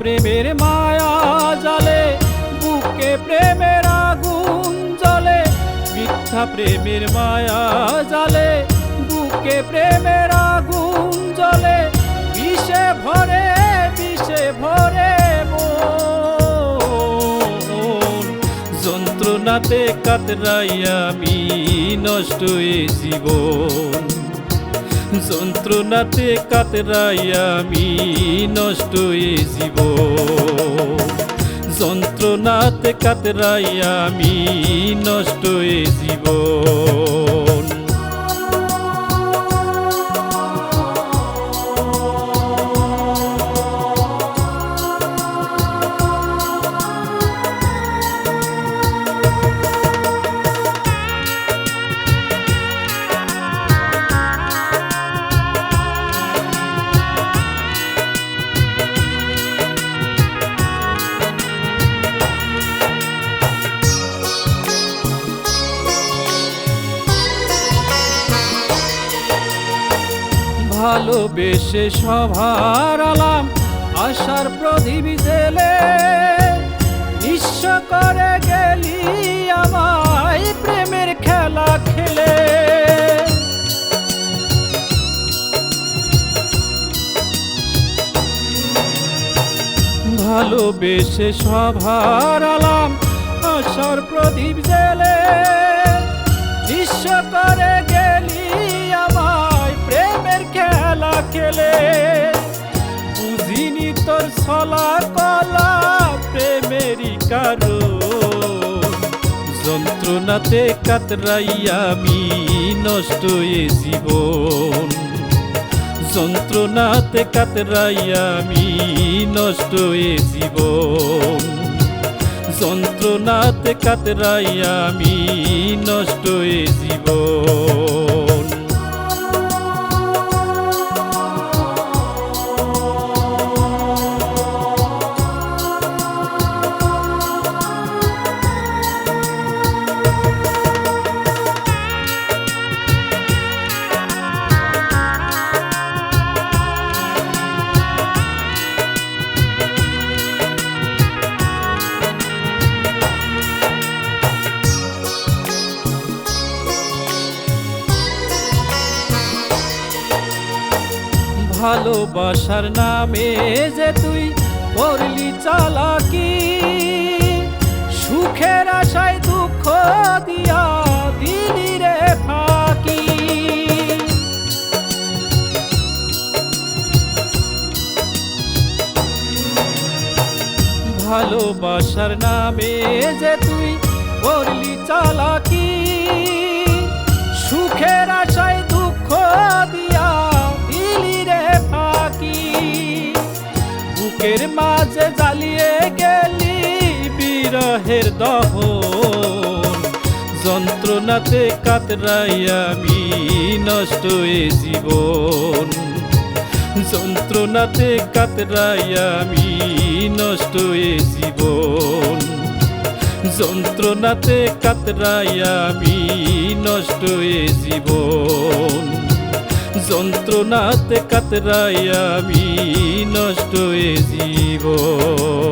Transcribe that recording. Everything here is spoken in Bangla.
প্রেমের মায়া জালে, বুকে প্রেমের আগুন জ্বলে, মিথ্যা প্রেমের মায়া জালে, বুকে প্রেমের আগুন জ্বলে, বিষে ভরে বিষে ভরে যন্ত্রণাতে কাতরাইয়া আমি নষ্ট জীবন। যন্ত্রণাতে কাতরাই আমি নষ্ট এ জীব যন্ত্রণাতে কাতরাই আমি নষ্ট এ ভালোবেসে সভার আলাম, আশার প্রদীপ জেলে নিঃস্ব করে গেলি আমায় প্রেমের খেলা খেলে। ভালোবেসে সভার আলাম, আশার প্রদীপ জেলে নিঃস্ব করে গেলি খেলে বুঝিনি তোর ছলা কলা প্রেমেরই কারও যন্ত্রণাতে কাতরাইয়া আমি নষ্ট এ জীবন। যন্ত্রণাতে কাতরাইয়া আমি নষ্ট এ জীবন। যন্ত্রণাতে কাতরাইয়া আমি নষ্ট এ জীবন। ভালোবাসার নামে যে তুই করলি চালাকি। সুখের আশায় দুঃখ দিয়া দিলি রে ফাঁকি। ভালোবাসার নামে যে তুই করলি চালাকি। মাঝে জ্বালিয়ে গেলি বিরহের দহন। যন্ত্রণাতে কাতরাই আমি নষ্ট এ জীবন। যন্ত্রণাতে কাতরাই আমি নষ্ট এ জীবন। যন্ত্রণাতে কাতরাই আমি নষ্ট এ জীবন। যন্ত্রণাতে কাতরাই আমি নষ্ট জীবন।